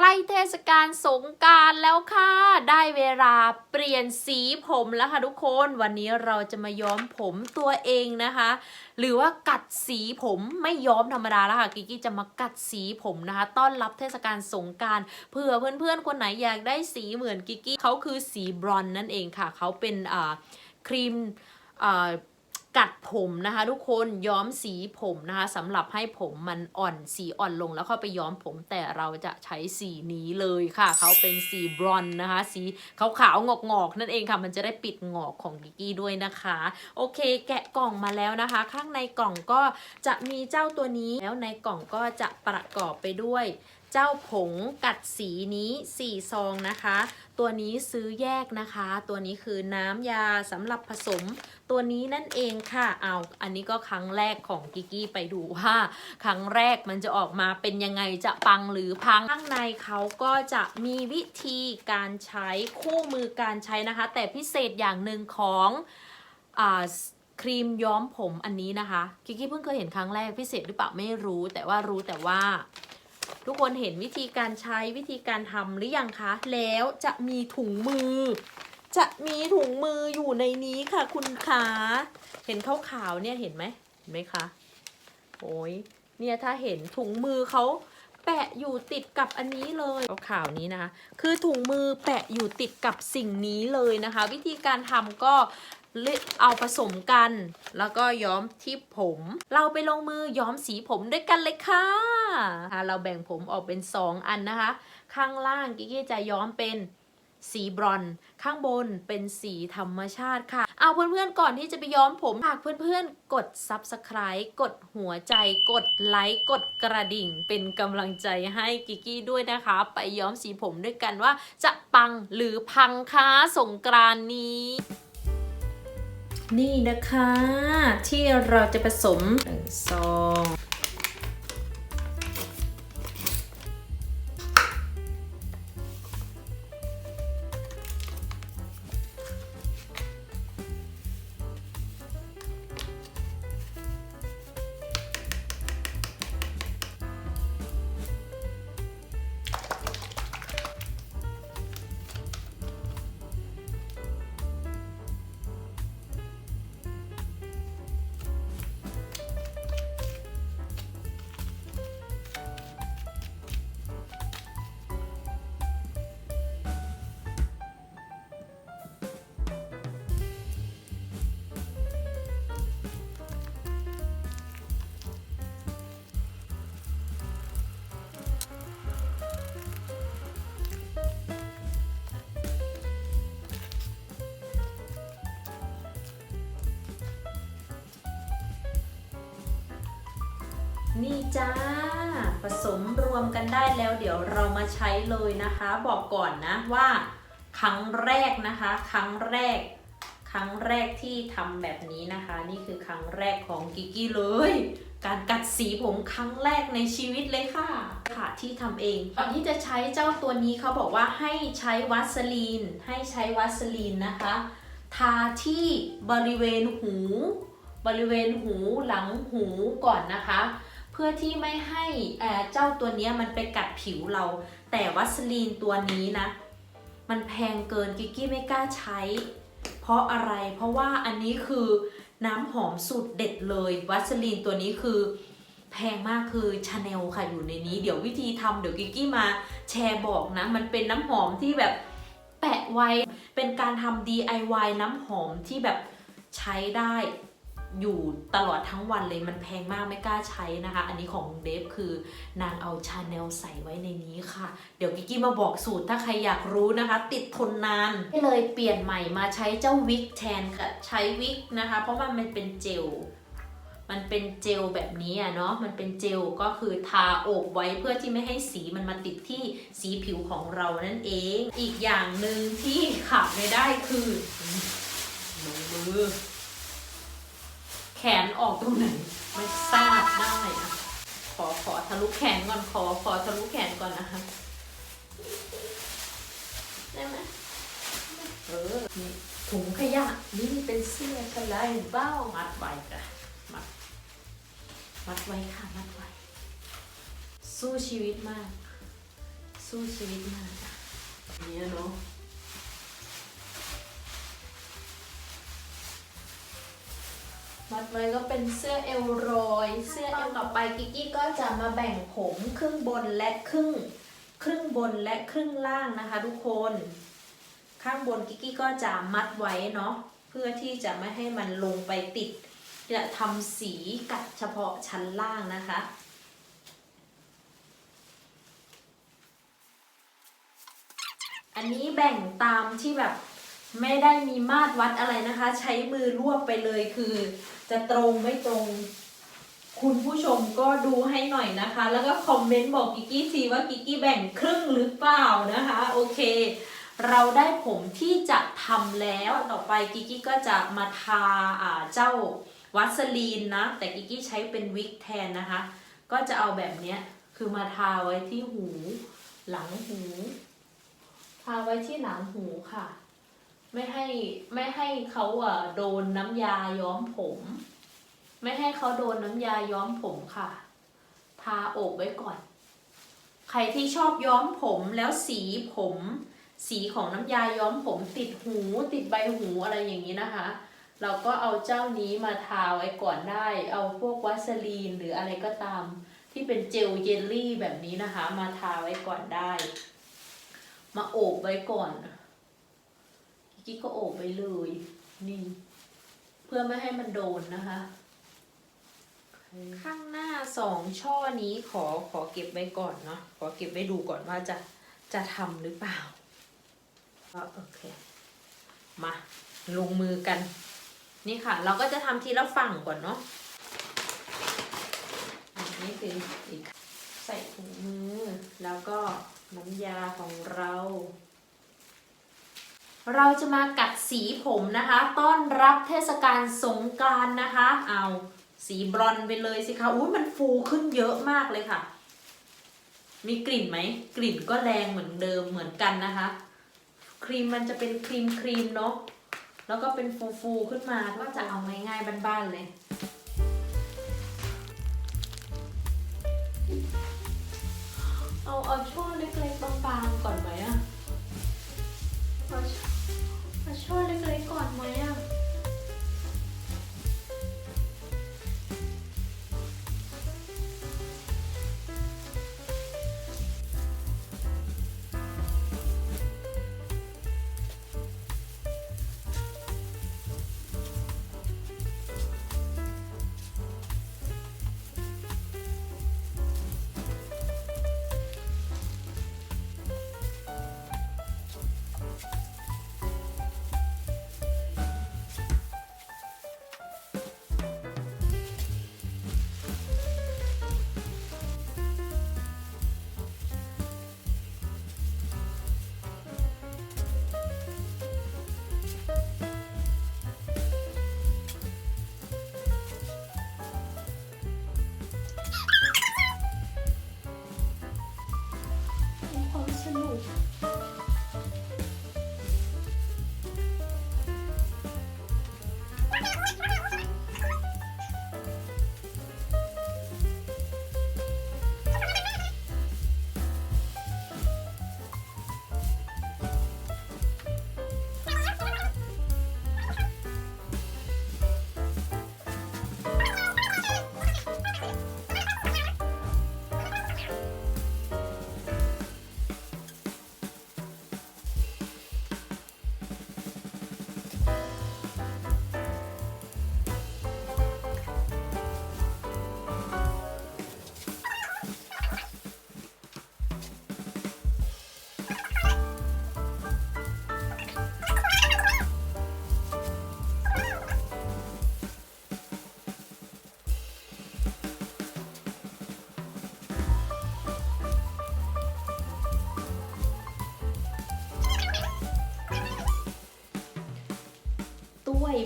ใกล้เทศกาลสงการแล้วค่ะ ได้เวลาเปลี่ยนสีผมแล้วค่ะทุกคน วันนี้เราจะมาย้อมผมตัวเองนะคะ หรือว่ากัดสีผมไม่ย้อมธรรมดาแล้วค่ะกิกกี้จะมากัดสีผมนะคะ ต้อนรับเทศกาลสงการเผื่อเพื่อนๆคนไหนอยากได้สีเหมือนกิกกี้เขาคือสีบรอนซ์นั่นเองค่ะ เขาเป็นครีมอ่า กัดผมนะคะทุกคนย้อมสีผมนะคะสำหรับให้ผมมันอ่อนสีอ่อนลงแล้วค่อยไปย้อมผมแต่เราจะใช้สีนี้เลยค่ะ เขาเป็นสีบรอนนะคะ สีขาวขาวงอกงอกๆนั่นเองค่ะ มันจะได้ปิดงอกของกิกกี้ด้วยนะคะ โอเค แกะกล่องมาแล้วนะคะ ข้างในกล่องก็จะมีเจ้าตัวนี้แล้วในกล่องก็จะประกอบไปด้วย เจ้าผงกัดสีนี้4ซองนะคะ ตัวนี้ซื้อแยกนะคะ ตัวนี้คือน้ำยาสำหรับผสม ตัวนี้นั่นเองค่ะเอาอันนี้ก็ครั้งแรกของกิกี้ไปดูว่า ครั้งแรกมันจะออกมาเป็นยังไงจะปังหรือพังข้างในเขาก็จะมีวิธีการใช้คู่มือการใช้นะคะ แต่พิเศษอย่างหนึ่งของอ่าครีมย้อมผมอันนี้นะคะ กิกกี้เพิ่งเคยเห็นครั้งแรกพิเศษหรือเปล่าไม่รู้ แต่ว่ารู้แต่ว่า ทุกคนเห็นวิธีการใช้วิธีการทำหรือยังคะ แล้วจะมีถุงมือ จะมีถุงมืออยู่ในนี้ค่ะ คุณขาเห็นขาวๆเนี่ยเห็นไหมเห็นไหมคะโอ้ยเนี่ยถ้าเห็นถุงมือเขาแปะอยู่ติดกับอันนี้เลยขาวนี้นะคะ คือถุงมือแปะอยู่ติดกับสิ่งนี้เลยนะคะ วิธีการทำก็ เอาผสมกัน แล้วก็ย้อมที่ผม เราไปลงมือย้อมสีผมด้วยกันเลยค่ะเราแบ่งผมออกเป็น 2 อันนะคะ ข้างล่างกิกกี้จะย้อมเป็นสีบรอน ข้างบนเป็นสีธรรมชาติค่ะ เอาเพื่อนๆก่อนที่จะไปย้อมผมฝากเพื่อนๆ กด Subscribe กดหัวใจ กดไลค์กดกระดิ่ง เป็นกำลังใจให้กิกกี้ด้วยนะคะ ไปย้อมสีผมด้วยกันว่าจะปังหรือพังคะสงกรานนี้ นี่นะคะ ที่เราจะผสมหนึ่งซอง นี่จ้า ผสมรวมกันได้แล้วเดี๋ยวเรามาใช้เลยนะคะ บอกก่อนนะว่า ครั้งแรกนะคะ ครั้งแรก ครั้งแรกที่ทำแบบนี้นะคะ นี่คือครั้งแรกของกิกกี้เลย การกัดสีผมครั้งแรกในชีวิตเลยค่ะ ค่ะที่ทำเองก่อนที่จะใช้เจ้าตัวนี้เขาบอกว่าให้ใช้วัสลีน ให้ใช้วัสลีนนะคะ ทาที่บริเวณหู บริเวณหูหลังหูก่อนนะคะ พื่อที่ไม่ให้เจ้าตัวนี้มันไปกัดผิวเรา แต่วัสลีนตัวนี้นะ มันแพงเกินกิกกี้ไม่กล้าใช้ เพราะอะไรเพราะว่าอันนี้คือน้ำหอมสูตรเด็ดเลย วัสลีนตัวนี้คือแพงมากคือชาแนลค่ะอยู่ในนี้ เดี๋ยววิธีทำเดี๋ยวกิกกี้มาแชร์บอกนะ มันเป็นน้ำหอมที่แบบแปะไว้ เป็นการทำ DIY น้ำหอมที่แบบใช้ได้ อยู่ตลอดทั้งวันเลยมันแพงมากไม่กล้าใช้นะคะ อันนี้ของเดฟคือนางเอาชาแนลใส่ไว้ในนี้ค่ะ เดี๋ยวกิกกี้มาบอกสูตรถ้าใครอยากรู้นะคะ ติดทนนานก็เลยเปลี่ยนใหม่มาใช้เจ้าวิกแทนค่ะใช้วิกนะคะ เพราะว่ามันเป็นเจลมันเป็นเจลแบบนี้อะเนาะ มันเป็นเจลก็คือทาอบไว้เพื่อที่ไม่ให้สีมันมาติดที่สีผิวของเรานั่นเอง อีกอย่างหนึ่งที่ขาดไม่ได้คือลงมือ แขนออกตรงไหนไม่ทราบได้อะขอขอทะลุแขนก่อนขอขอทะลุแขนก่อนนะคะได้ไหมเออนี่ถุงขยะนี่เป็นเสื้อกันเลยเบ้ามัดไว้จ้ะมัดมัดไว้ค่ะมัดไว้สู้ชีวิตมาก สู้ชีวิตมากอะเนี่ยเนาะ มัดไว้ก็เป็นเสื้อเอลรอยเสื้อเอลต่อไปกิกกี้ก็จะมาแบ่งผมครึ่งบนและครึ่งครึ่งบนและครึ่งล่างนะคะ ทุกคน ข้างบนกิกกี้ก็จะมัดไว้เนาะเพื่อที่จะไม่ให้มันลงไปติดจะทำสีกัดเฉพาะชั้นล่างนะคะอันนี้แบ่งตามที่แบบ ไม่ได้มีมาตรวัดอะไรนะคะ ใช้มือรวบไปเลยคือ จะตรงไม่ตรง คุณผู้ชมก็ดูให้หน่อยนะคะ แล้วก็คอมเมนต์บอกกิกกี้ทีว่ากิกกี้แบ่งครึ่งหรือเปล่านะคะ โอเค เราได้ผมที่จะทำแล้วต่อไปกิกกี้ก็จะมาทาอ่าเจ้าวัสลีนนะ แต่กิกกี้ใช้เป็นวิกแทนนะคะ ก็จะเอาแบบเนี้ยคือมาทาไว้ที่หู หลังหู ทาไว้ที่หลังหูค่ะ ไม่ให้ไม่ให้เขาอะโดนน้ำยาย้อมผม ไม่ให้เขาโดนน้ำยาย้อมผมค่ะ ทาอบไว้ก่อน ใครที่ชอบย้อมผมแล้วสีผม สีของน้ำยาย้อมผมติดหูติดใบหูอะไรอย่างนี้นะคะ เราก็เอาเจ้านี้มาทาไว้ก่อนได้ เอาพวกวัสลีนหรืออะไรก็ตาม ที่เป็นเจลเยลลี่แบบนี้นะคะ มาทาไว้ก่อนได้ มาโอบไว้ก่อน กิ๊กก็โอบไว้เลย นี่ เพื่อไม่ให้มันโดนนะคะ ข้างหน้าสองช่อนี้ขอขอเก็บไว้ก่อนเนาะขอเก็บไว้ดูก่อนว่าจะจะทำหรือเปล่าก็โอเค มาลงมือกัน นี่ค่ะ เราก็จะทำทีละฝั่งก่อนเนาะอันนี่คืออีกใส่ถุงมือ แล้วก็น้ำยาของเรา เราจะมากัดสีผมนะคะ ต้อนรับเทศกาลสงกรานต์นะคะ เอาสีบรอนไปเลยสิคะอุ้ยมันฟูขึ้นเยอะมากเลยค่ะ มีกลิ่นไหม กลิ่นก็แรงเหมือนเดิมเหมือนกันนะคะ ครีมมันจะเป็นครีมครีมเนาะแล้วก็เป็นฟูฟูขึ้นมาก็จะเอาง่ายๆบ้านๆเลยเอาเอาช่อเล็กๆบางๆก่อน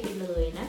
ไปเลยนะ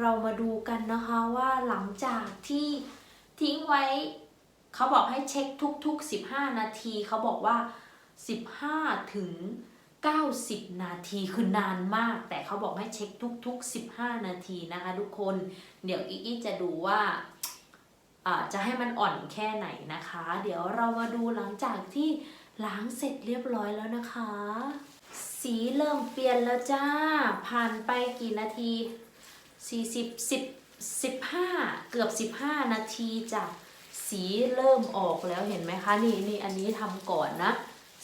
เรามาดูกันนะคะว่าหลังจากที่ทิ้งไว้เขาบอกให้เช็คทุก ๆ 15 นาทีเขาบอกว่า 15 ถึง 90 นาทีคือนานมาก แต่เขาบอกให้เช็คทุก ๆ 15 นาทีนะคะทุกคน เดี๋ยวอีกจะดูว่าอ่าจะให้มันอ่อนแค่ไหนนะคะ เดี๋ยวเรามาดูหลังจากที่ล้างเสร็จเรียบร้อยแล้วนะคะ สีเริ่มเปลี่ยนแล้วจ้า ผ่านไปกี่นาที 40 10 15 เกือบ 15 นาทีจ้ะสีเริ่มออกแล้วเห็นไหมคะนี่นี่อันนี้ทำก่อนนะ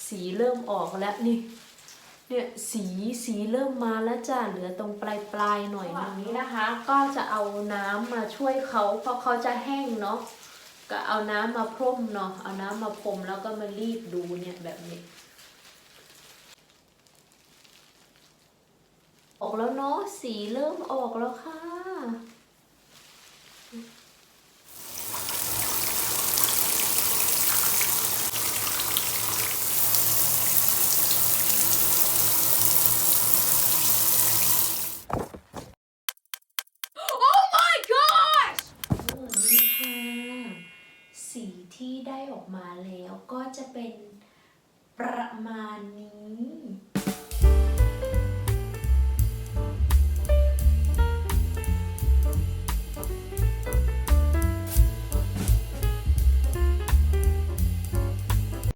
สีเริ่มออกแล้วนี่เนี่ยสีสีเริ่มมาแล้วจ้ะเหลือตรงปลายปลายหน่อยนึงนี้นะคะ ก็จะเอาน้ำมาช่วยเขาเพราะเขาจะแห้งเนาะก็เอาน้ำมาพรมเนาะเอาน้ำมาพรมแล้วก็มารีดดูเนี่ยแบบนี้ ออกแล้วเนาะสีเริ่มออกแล้วค่ะเออนี่ค่ะสีที่ได้ออกมาแล้วก็จะเป็นประมาณนี้